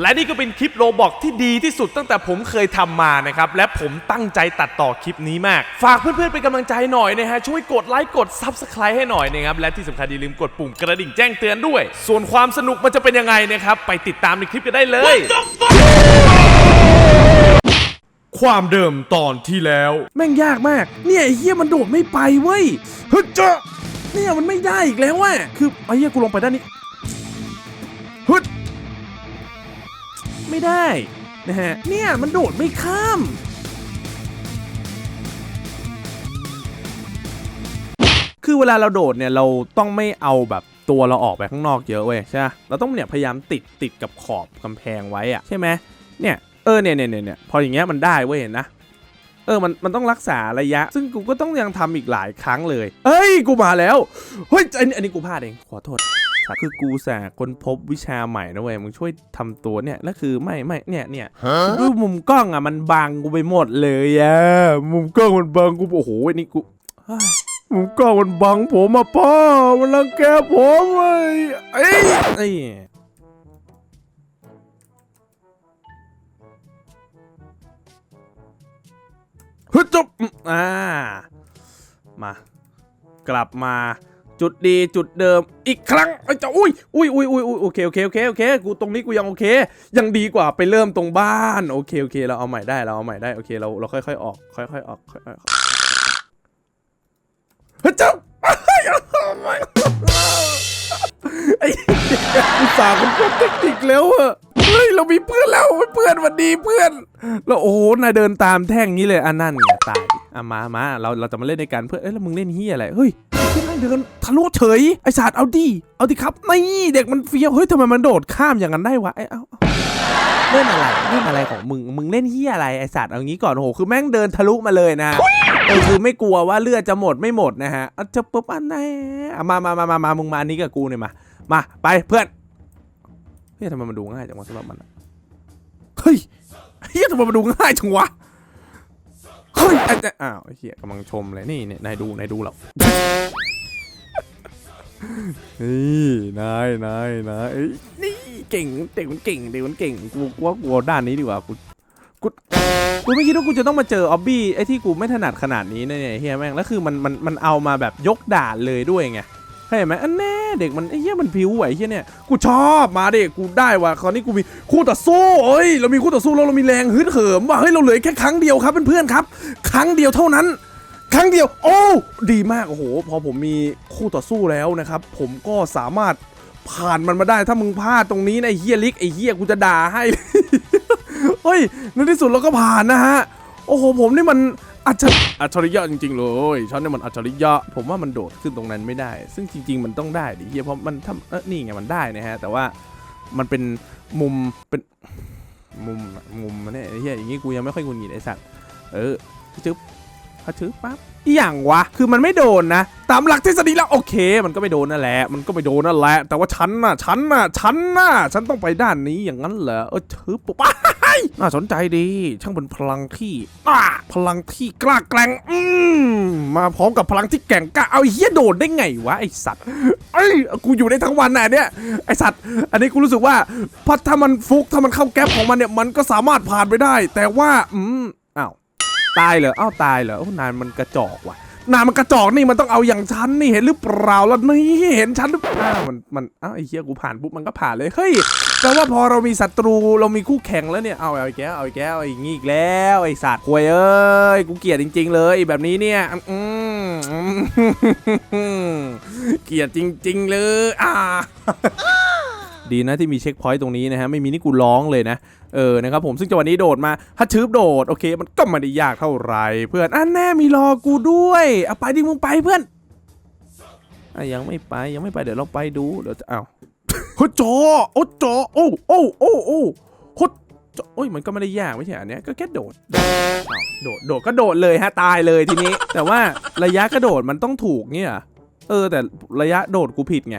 และนี่ก็เป็นคลิปโรบอกที่ดีที่สุดตั้งแต่ผมเคยทำมานะครับ และผมตั้งใจตัดต่อคลิปนี้มาก ฝากเพื่อนๆเป็นกำลังใจหน่อยนะฮะ ช่วยกดไลค์กด Subscribe ให้หน่อยนะครับ และที่สำคัญอย่าลืมกดปุ่มกระดิ่งแจ้งเตือนด้วย ส่วนความสนุกมันจะเป็นยังไงนะครับ ไปติดตามในคลิปกันได้เลย ความเดิมตอนที่แล้ว แม่งยากมาก เนี่ยไอ้เฮียมันโดดไม่ไปเว้ยฮึดเจ้าเนี่ยมันไม่ได้อีกแล้วว่ะคือไอ้เฮียกูลงไปด้านนี้ฮึด ไม่ได้นะฮะเนี่ยมันโดดไม่ข้ามคือเวลาเราโดดเนี่ยเราต้องไม่เอาแบบตัวเราออกไปข้างนอกเยอะเว้ยใช่ปะเราต้องเนี่ยพยายามติดติดกับขอบกำแพงไว้อะใช่ไหมเนี่ยเออเนี่ยเนี่ยเนี่ยพออย่างเงี้ยมันได้เว้ยเห็นนะเออมันมันต้องรักษาระยะ ซึ่งกูก็ต้องยังทำอีกหลายครั้งเลยเฮ้ยกูมาแล้วเฮ้ยอันนี้อันนี้กูพลาดเองขอโทษ คือกูแสาคนพบวิชาใหม่นะเว้ยมึงช่วยทำตัวเนี่ยแล้วคือไม่ไม่เนี่ยเนี่ยคือมุมกล้องอะมันบังกูไปหมดเลยอะมุมกล้องมันบังกูโอ้โหอันนี่กูเฮ้ยมุมกล้องมันบังผมอะพ่อมันรังแกผมเว้ยเอ้ยเอ้ยฮึดจบอืมอ่า มากลับมา จุดดีจุดเดิมอีกครั้งไอ้เจ้าอุ้ยอุ้ยอุ้ยอุ้ยอุ้ยโอเคโอเคโอเคโอเคกูตรงนี้กูยังโอเค ยังดีกว่าไปเริ่มตรงบ้านโอเคโอเคเราเอาใหม่ได้เราเอาใหม่ได้โอเคเราเราค่อยๆออก ค่อยๆออกค่อยๆออกเฮ้ยเจ้าไอ้สาห์คนพบเทคนิคแล้วอะ เฮ้ยเรามีเพื่อนแล้วเพื่อนวันดีเพื่อนแล้วโอ้โหนายเดินตามแท่งนี้เลยอันนั่นไงตายอะมามาเราเราจะมาเล่นในการเพื่อนเอ้ยแล้วมึงเล่นเฮียอะไรเฮ้ยไอ้เหี้ยนั่งเดินทะลุเฉยไอ้ศาสตร์เอาดิเอาดิครับนี่เด็กมันเฟี้ยวเฮ้ยทำไมมันโดดข้ามอย่างนั้นได้วะไอ้เอาเล่นอะไรเล่นอะไรของมึงมึงเล่นเฮียอะไรไอ้ศาสตร์เอางี้ก่อนโอ้โหคือแม่งเดินทะลุมาเลยนะเออคือไม่กลัวว่าเลือดจะหมดไม่หมดนะฮะเอาจะปุ๊บอันไหนมามามามามามึงมาอันนี้กับกูเนี่ยมามาไปเพื่อน เฮ้ยทำไมมันดูง่ายจังวะสำหรับมันเฮ้ยเฮียทำไมมันดูง่ายจังวะเฮ้ยไอ้เจ้าอ้าวไอ้เฮียกำลังชมเลยนี่เนี่ยนายดูนายดูเรานี่นายนายนายนี่เก่งเด็กมันเก่งเด็กมันเก่งกูกูว่ากูเอาด้านนี้ดีกว่ากูกูกูไม่คิดว่ากูจะต้องมาเจอออบบี้ไอ้ที่กูไม่ถนัดขนาดนี้นะเนี่ยเฮียแม่งแล้วคือมันมันมันเอามาแบบยกด่านเลยด้วยไงเข้าใจไหมอันแน เด็กมันไอ้เหี้ยมันพิวไหวเหี้ยเนี่ยกูชอบมาเด็กกูได้ว่ะคราวนี้กูมีคู่ต่อสู้เอ้ยเรามีคู่ต่อสู้แล้วเรามีแรงฮึดเหิมว่ะเฮ้ยเราเหลือแค่ครั้งเดียวครับเพื่อนๆครับ ครั้งเดียวเท่านั้น ครั้งเดียว โอ้ดีมากโอ้โหพอผมมีคู่ต่อสู้แล้วนะครับ ผมก็สามารถผ่านมันมาได้ถ้ามึงพลาดตรงนี้นะไอ้เฮียลิกไอ้เฮียกูจะด่าให้เฮ้ยในที่สุดเราก็ผ่านนะฮะโอ้โหผมนี่มัน อัจฉริอัจฉริยะจริงๆเลยฉันนี่มันอัจฉริยะ ผมว่ามันโดดขึ้นตรงนั้นไม่ได้ ซึ่งจริง ๆ มันต้องได้ดิเฮียเพราะมันทำเออนี่ไงมันได้นะฮะ แต่ว่ามันเป็นมุมเป็นมุมมุมมันเนี่ยไอ้เฮียอย่างงี้กูยังไม่ค่อยงุนหงิดไอ้สัตว์เออจึ๊บพอจึ๊บปั๊บอหย่างวะ คือมันไม่โดนนะ ตามหลักทฤษฎีแล้วโอเค มันก็ไม่โดนนั่นแหละ มันก็ไม่โดนนั่นแหละ แต่ว่าฉันน่ะ ฉันน่ะ ฉันน่ะ ฉันต้องไปด้านนี้อย่างนั้นเหรอ เออถือปุ๊บ น่าสนใจดี ช่างเป็นพลังที่อ่าพลังที่กล้าแกร่งอืมมาพร้อมกับพลังที่แกร่งกล้าเอาไอ้เฮียโดดได้ไงวะไอสัตว์เอ้ยกูอยู่ได้ทั้งวันน่ะเนี่ยไอสัตว์ อันนี้กูรู้สึกว่าพราะถ้ามันฟุกถ้ามันเข้าแก๊ปของมันเนี่ยมันก็สามารถผ่านไปได้ แต่ว่าอืมอ้าวตายเหรออ้าวตายเหรอโอ้นายมันกระจอกว่ะ หนามันกระจอกนี่มันต้องเอาอย่างฉันนี่เห็นหรือเปล่าแล้วนี่เห็นฉันหรือเปล่ามันมันอ้าวไอ้เหี้ยกูผ่านปุ๊บมันก็ผ่านเลยเฮ้ยแปลว่าพอเรามีศัตรูเรามีคู่แข่งแล้วเนี่ยเอาเอาอีกแล้วเอาอีกแล้วเอาอย่างงี้อีกแล้วไอ้สัตว์ควยเอ้ยกูเกลียดจริง ๆ เลยแบบนี้เนี่ยอืมเกลียดจริง ๆ เลยอ่า ดีนะที่มีเช็คพอยต์ตรงนี้นะฮะไม่มีนี่กูร้องเลยนะเออนะครับผมซึ่งจังหวะนี้โดดมาฮัทชืบโดดโอเค มันก็ไม่ได้ยากเท่าไหร่เพื่อนอันแน่มีรอกูด้วยเอาไปดิมึงไปเพื่อนอะยังไม่ไปยังไม่ไปเดี๋ยวเราไปดูเดี๋ยวจะเอาโฮจอโอ้จอโอ้โอ้โอ้โอ้โฮจอโอ้ยมันก็ไม่ได้ยากไม่ใช่อันเนี้ยก็แค่โดดโดดโดดก็โดดเลยฮะตายเลยทีนี้ แต่ว่าระยะกระโดดมันต้องถูกเนี่ยเออแต่ระยะโดดกูผิดไง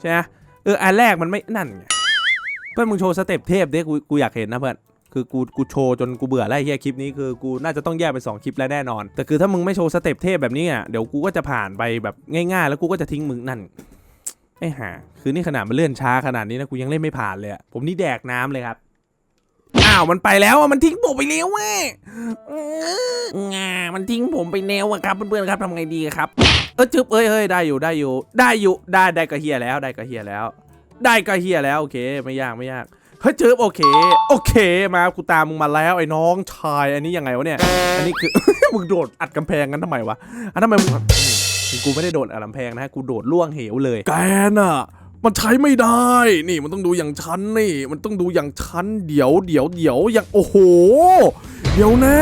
ใช่ไหม เอออันแรกมันไม่นั่นไงเพื่อนมึงโชว์สเต็ปเทพเด็กูกูอยากเห็นนะเพื่อนคือกูกูโชว์จนกูเบื่อแล้วไอ้เฮียคลิปนี้คือกูน่าจะต้องแยกเป็นสองคลิปแล้วแน่นอน แต่คือถ้ามึงไม่โชว์สเต็ปเทพแบบนี้อะเดี๋ยวกูก็จะผ่านไปแบบง่ายๆ แล้วกูก็จะทิ้งมึงนั่นไอ้ห่าคือนี่ขนาดมันเลื่อนช้าขนาดนี้นะกูยังเล่นไม่ผ่านเลยผมนี่แดกน้ำเลยครับาวมันไปแล้วอะมันทิ้งผมไปแล้วเว้ยงามันทิ้งผมไปแล้วอะครับเพื่อนๆครับทำไงดีครับ เออจึบเอ้ยเฮ้ยได้อยู่ได้อยู่ ได้อยู่ได้ได้กระเฮียแล้วได้กระเฮียแล้ว ได้กระเฮียแล้วโอเคไม่ยากไม่ยากเฮ้ยจึบโอเค โอเคมากูตามมึงมาแล้วไอ้น้องชายอันนี้ยังไงวะเนี่ย อันนี้คือ มึงโดดอัดกำแพงกันทำไมวะอันทำไมมึงกูไม่ได้โดดอัดกำแพงนะกูโดดล่วงเหวเลยแกน่ะ มันใช้ไม่ได้ นี่มันต้องดูอย่างฉันนี่ มันต้องดูอย่างฉันเดี๋ยวเดี๋ยวเดี๋ยวอย่างโอ้โห เดี๋ยวนะ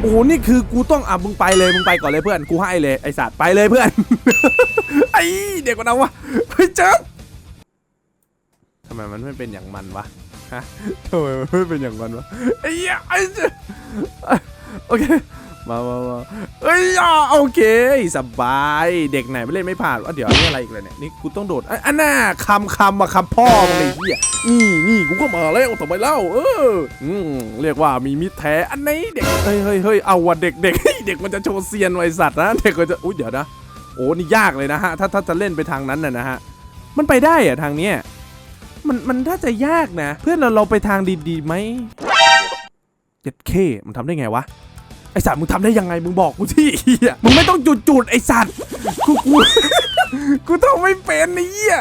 โอ้โหนี่คือกูต้องอะมึงไปเลยมึงไปก่อนเลยเพื่อนกูให้เลยไอสัตว์ไปเลยเพื่อน ไอเด็กกว่านั้นวะเฮ้ยเจ๊บทำไมมันไม่เป็นอย่างมันวะฮะทำไมมันไม่เป็นอย่างมันวะไอ้เหี้ยไอ้เจ๊โอเค มามามาเอ้ยอะโอเค สบายเด็กไหนไม่เล่นไม่ผ่านว่าเดี๋ยวนี่อะไรอีกเลยเนี่ยนี่กูต้องโดดอะอันน่าคำคำมาคำพ่อมึงเลยไอ้เหี้ยนี่นี่กูก็มาแล้วทำไมเล่าเอออืมเรียกว่ามีมิตรแท้อันนี้เด็กเฮ้ยเฮ้ยเฮ้ยเอาว่ะเด็กเด็กเด็กมันจะโชว์เซียนไว้สัตว์นะเด็กมันจะอุ้ยเดี๋ยวนะโอ้นี่ยากเลยนะฮะถ้าถ้าจะเล่นไปทางนั้นน่ะนะฮะมันไปได้อะทางเนี้ยมันมันถ้าจะยากนะ เพื่อนเราเราไปทางดีๆไหมเจ็ดเคมันทำได้ไงวะ ไอสัตว์มึงทำได้ยังไงมึงบอกกูที่เหี้ยมึงไม่ต้องจุดจุดไอสัตว์กูกูกูทำไม่เป็นไอ้เหี้ย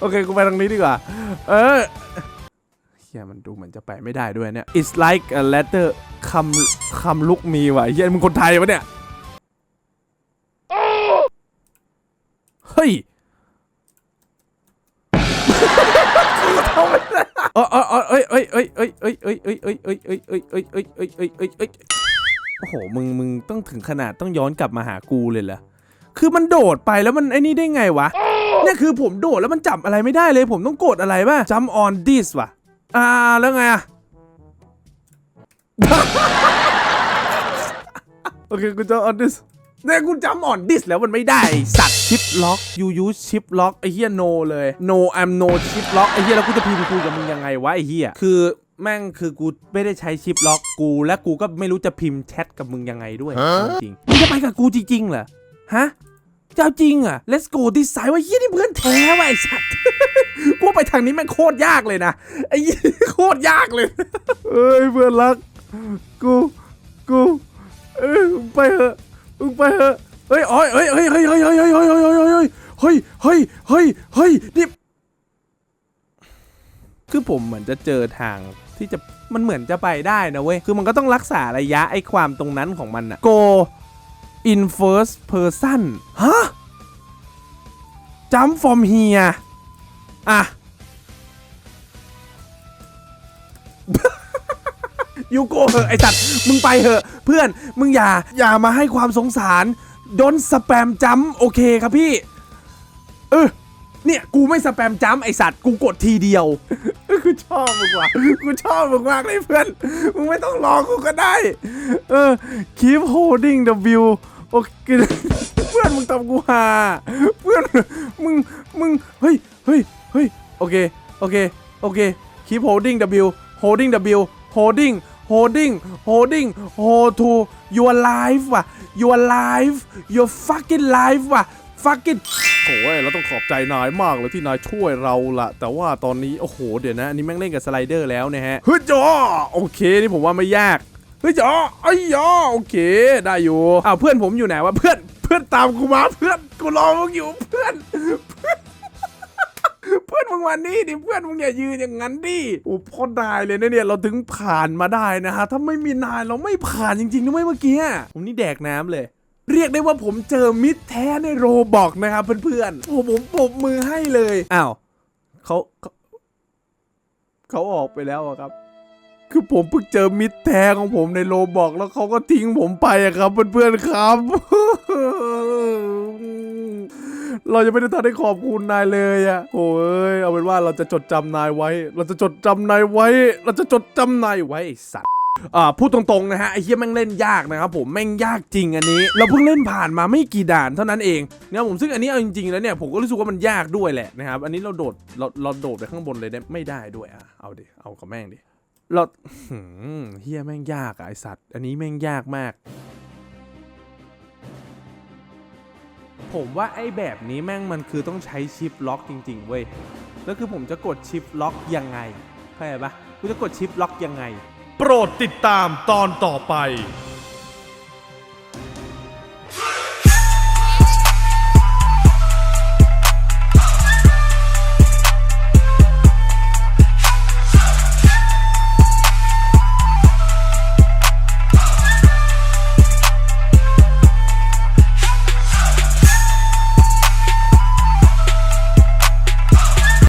โอเคกูไปทางนี้ดีกว่า เออเฮียมันดูเหมือนจะไปไม่ได้ด้วยเนี่ย it's like a letter คำคำลุกมีว่ะเฮียมึงคนไทยวะเนี่ยเฮ้ยกูทำไม่ได้เออเออเออเอ้ยเอ้ยเอ้ยเอ้ยเอ้ยเอ้ยเอ้ยเอ้ยเอ้ยเอ้ยเอ้ยเอ้ยเอ้ยเอ้ยเอ้ยเอ้โอ้โห มึง มึงต้องถึงขนาดต้องย้อนกลับมาหากูเลยเหรอ คือมันโดดไปแล้วมันไอ้นี่ได้ไงวะ เนี่ยคือผมโดดแล้วมันจับอะไรไม่ได้เลย ผมต้องกดอะไรป่ะ jump on this ว่ะ อ่า แล้วไงอะ โอเค กู jump on this เนี่ยกู jump on this แล้วมันไม่ได้ สัตว์ shift lock you use shift lock ไอ้เหี้ย no เลย no I'm no shift lock ไอ้เหี้ยแล้วกูจะพิมพ์คุยกับมึงยังไงวะไอ้เหี้ยคือ แม่งคือกูไม่ได้ใช้ shift lock กู และกูก็ไม่รู้จะพิมพ์แชทกับมึงยังไงด้วยจริงๆมึงจะไปกับกูจริงๆเหรอฮะเจ้าจริงอะ let's go ดีไซน์ว่าเฮียนี่เพื่อนแท้ว่ะไอ้สัตว์กูไปทางนี้แม่งโคตรยากเลยนะไอ้เหี้ยโคตรยากเลยเอ้ยเพื่อนรัก กูกูเอ้ยมึงไปเถอะมึงไปเถอะเฮ้ยอ๋อยเฮ้ยเฮ้ยเฮ้ยเฮ้ยเฮ้ยเฮ้ยเฮ้ยเฮ้ยเฮ้ยเฮ้ยเฮ้ยเฮ้ยเฮ้ยเฮ้ยนี่คือผมเหมือนจะเจอทาง ที่จะมันเหมือนจะไปได้นะเว้ย คือมันก็ต้องรักษาระยะไอ้ความตรงนั้นของมันอะ go in first person ฮะ jump from here อะ ยูโกเหอะไอสัตว์มึงไปเหอะ เพื่อนมึงอย่า อย่ามาให้ความสงสารดนสแปมจัมโอเคครับพี่ เออเนี่ย กูไม่สแปมจัมไอสัตว์ กูกดทีเดียว กูชอบมึงว่ะกูชอบมึงมากเลยเพื่อน มึงไม่ต้องรอกูก็ได้ เออ keep holding the view โอเคเพื่อนมึงทำกูหา เพื่อนมึงมึงเฮ้ยเฮ้ยเฮ้ยโอเคโอเคโอเค keep holding W holding W holding holding holding hold to your life ว่ะ your life your fucking life ว่ะ fucking โอ้ยเราต้องขอบใจนายมากเลยที่นายช่วยเราละแต่ว่าตอนนี้โอ้โหเดี๋ยวนะอันนี้แม่งเล่นกับสไลเดอร์แล้วนะฮะเฮ้ยจอโอเคนี่ผมว่าไม่ยากเฮ้ยจอไอ้ยอโอเค ได้อยู่อ้าวเพื่อนผมอยู่ไหนวะเพื่อนเพื่อนตามกูมาเพื่อนกูรอมึงอยู่เพื่อนเพื่อนมึงวันนี้ดิเพื่อนมึงอย่ายืนอย่างนั้นดิโอ้พ่อนายเลยนะเนี่ยเราถึงผ่านมาได้นะฮะถ้าไม่มีนายเราไม่ผ่านจริงๆนะเว้ยเมื่อกี้ผมนี่แดกน้ำเลย เรียกได้ว่าผมเจอมิตรแท้ในโรบอกนะครับเพื่อนๆโอ้ผมปรบมือให้เลยอ้าวเขาเขาออกไปแล้วอะครับ คือผมเพิ่งเจอมิตรแท้ของผมในโรบอกแล้วเขาก็ทิ้งผมไปอะครับเพื่อนๆครับ เราจะไม่ได้ทันได้ขอบคุณนายเลยอะโอ้ยเอาเป็นว่าเราจะจดจำนายไว้ เราจะจดจำนายไว้ เราจะจดจำนายไว้สัตว พูดตรงๆนะฮะไอ้เหี้ยแม่งเล่นยากนะครับผมแม่งยากจริงอันนี้ เราเพิ่งเล่นผ่านมาไม่กี่ด่านเท่านั้นเองนะครับผมซึ่งอันนี้เอาจริงๆแล้วเนี่ยผมก็รู้สึกว่ามันยากด้วยแหละนะครับอันนี้เราโดดเราเราโดดไปข้างบนเลยได้ไม่ได้ด้วยอะเอาดิเอากับแม่งดิเราเฮียแม่งยากอะไอสัตว์ อันนี้แม่งยากมาก ผมว่าไอ้แบบนี้แม่งมันคือต้องใช้ชิปล็อกจริงๆเว้ยแล้วคือผมจะกดชิปล็อกยังไงเข้าใจปะกูจะกดชิปล็อกยังไง โปรดติดตามตอนต่อไป